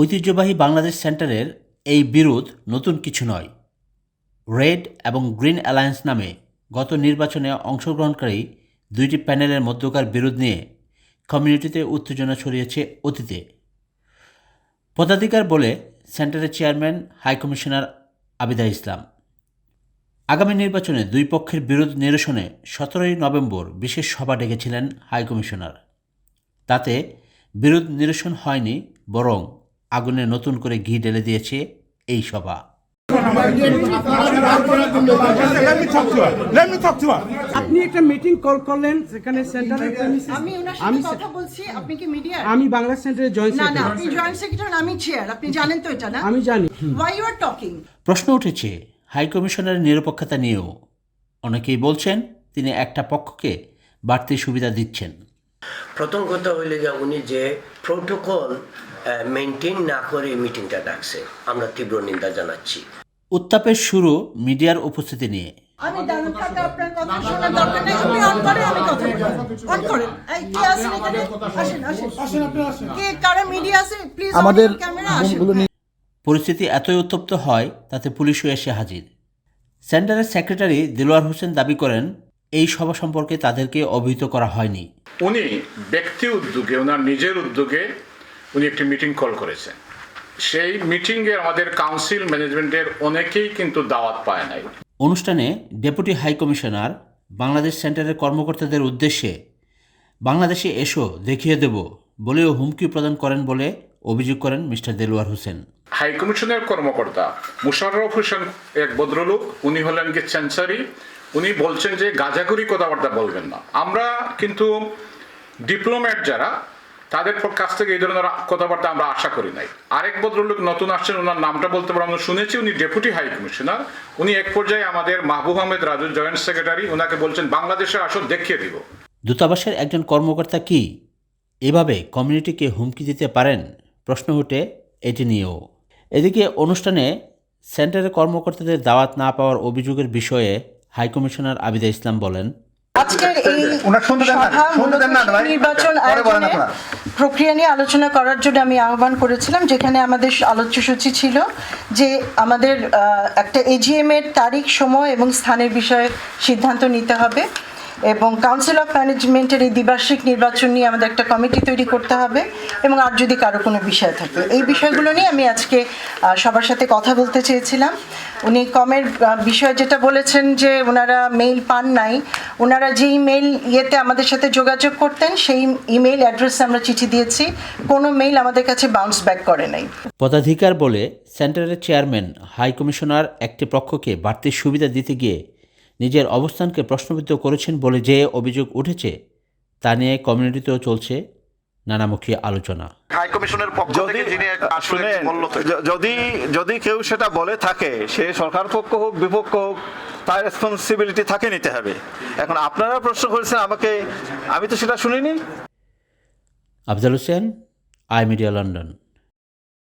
ঐতিহ্যবাহী বাংলাদেশ সেন্টারের এই বিরোধ নতুন কিছু নয়। রেড এবং গ্রিন অ্যালায়েন্স নামে গত নির্বাচনে অংশগ্রহণকারী দুইটি প্যানেলের মধ্যকার বিরোধ নিয়ে কমিউনিটিতে উত্তেজনা ছড়িয়েছে অতীতে। পদাধিকার বলে সেন্টারের চেয়ারম্যান হাইকমিশনার আবিদা ইসলাম। আগামী নির্বাচনে দুই পক্ষের বিরোধ নিরসনে সতেরোই নভেম্বর বিশেষ সভা ডেকেছিলেন হাইকমিশনার তাতে বিরোধ নিরসন হয়নি, বরং আগুনে নতুন করে ঘি ঢেলে দিয়েছে এই সভা. আপনি একটা মিটিং কল করলেন সেখানে সেন্টারের আমি ওনার সাথে কথা বলছি আপনি কি মিডিয়া আমি বাংলা সেন্টারের জয়েন্ট না না আপনি জয়েন্ট সেক্রেটারি আমি চেয়ার আপনি জানেন তো এটা না? আমি জানি। ওয়াই ইউ আর টকিং প্রশ্ন উঠেছে হাই হাইকমিশনারের নিরপেক্ষতা নিয়েও। অনেকেই বলছেন তিনি একটা পক্ষকে বাড়তি সুবিধা দিচ্ছেন। প্রথম কথা হইলে যে উনি যে প্রোটোকল মেনটেন না করে মিটিংটা ডাকছে। আমরা তীব্র নিন্দা জানাচ্ছি। উত্তাপের শুরু মিডিয়ার উপস্থিতি নিয়ে। আমি দাঁড়ান থাকা আপনার কথা শোনার দরকার নেই আপনি অন করেন আমি কথা বলব। অন করেন। এই কে আছেন এখানে? আসেন আসেন। আসেন আপনি আসেন। কে কারা মিডিয়া আছে? প্লিজ আমাদের ক্যামেরা আসেন। পরিস্থিতি এতই উত্তপ্ত হয় তাতে পুলিশও এসে হাজির। সেন্টারের সেক্রেটারি দিলওয়ার হোসেন দাবি করেন এই সভা সম্পর্কে তাদেরকে অবহিত করা হয়নি। উনি ব্যক্তি উদ্যোগে, ওনার নিজের উদ্যোগে উনি একটি মিটিং কল করেছেন। সেই মিটিংয়ে আমাদের কাউন্সিল ম্যানেজমেন্টের অনেকেই কিন্তু দাওয়াত পায় নাই। অনুষ্ঠানে ডেপুটি হাই কমিশনার বাংলাদেশ সেন্টারের কর্মকর্তাদের উদ্দেশ্যে, বাংলাদেশে এসো, দেখিয়ে দেব, বলেও হুমকি প্রদান করেন বলে অভিযোগ করেন মিস্টার দেলোয়ার হোসেন। হাই কমিশনের কর্মকর্তা মুশাররফ হোসেন এক ভদ্রলোক উনি হলেন কি সেন্সারি উনি বলছেন যে গাজাগুরি কথাবার্তা বলবেন না। আমরা কিন্তু ডিপ্লোম্যাট যারা তাদের কাছ থেকে এই ধরনের কথাবার্তা আমরা আশা করি নাই। আরেক ভদ্রলোক নতুন আসছেন ওনার নামটা বলতে পারব আমরা শুনেছি উনি ডেপুটি হাই কমিশনার। উনি এক পর্যায়ে আমাদের মাহবুব আহমেদ রাজু জয়েন্ট সেক্রেটারি ওনাকে বলছেন বাংলাদেশে আসো দেখিয়ে দিব। দূতাবাসের একজন কর্মকর্তা কি? এভাবে কমিউনিটিকে হুমকি দিতে পারেন? প্রশ্ন ওঠে এটি নিয়েও এদিকে অনুষ্ঠানে সেন্টারের কর্মকর্তাদের দাওয়াত না পাওয়ার অভিযোগের বিষয়ে হাইকমিশনার আবিদা ইসলাম বলেন আজকের এই সভা। নির্বাচন আয়োজনে প্রক্রিয়া নিয়ে আলোচনা করার জন্য আমি আহ্বান করেছিলাম যেখানে আমাদের আলোচ্য সূচি ছিল যে আমাদের আহ, একটা এজিএম এর তারিখ সময় এবং স্থানের বিষয়ে সিদ্ধান্ত নিতে হবে এবং কাউন্সিল অফ ম্যানেজমেন্টের এই দ্বিবার্ষিক নির্বাচন নিয়ে আমাদের একটা কমিটি তৈরি করতে হবে এবং আর যদি কারও কোনো বিষয় থাকে। এই বিষয়গুলো নিয়ে আমি আজকে সবার সাথে কথা বলতে চেয়েছিলাম। উনি কমের বিষয় যেটা বলেছেন যে ওনারা মেইল পান নাই। ওনারা যে ইমেল ইয়েতে আমাদের সাথে যোগাযোগ করতেন, সেই ইমেল অ্যাড্রেসে আমরা চিঠি দিয়েছি। কোনো মেইল আমাদের কাছে বাউন্স ব্যাক করে নাই। পদাধিকার বলে সেন্টারের চেয়ারম্যান, হাই কমিশনার একটি পক্ষকে বাড়তি সুবিধা দিতে গিয়ে নিজের অবস্থানকে প্রশ্নবিদ্ধ করেছেন বলে যে অভিযোগ উঠেছে তা নিয়ে কমিউনিটিতেও চলছে নানামুখী আলোচনা। হাই কমিশনের যদি যদি কেউ সেটা বলে থাকে সে সরকার পক্ষ হোক বিপক্ষ হোক তার রেসপন্সিবিলিটি থাকে নিতে হবে। এখন আপনারা প্রশ্ন করেছেন আমাকে আমি তো সেটা শুনিনি। Afzal Hossain I media London.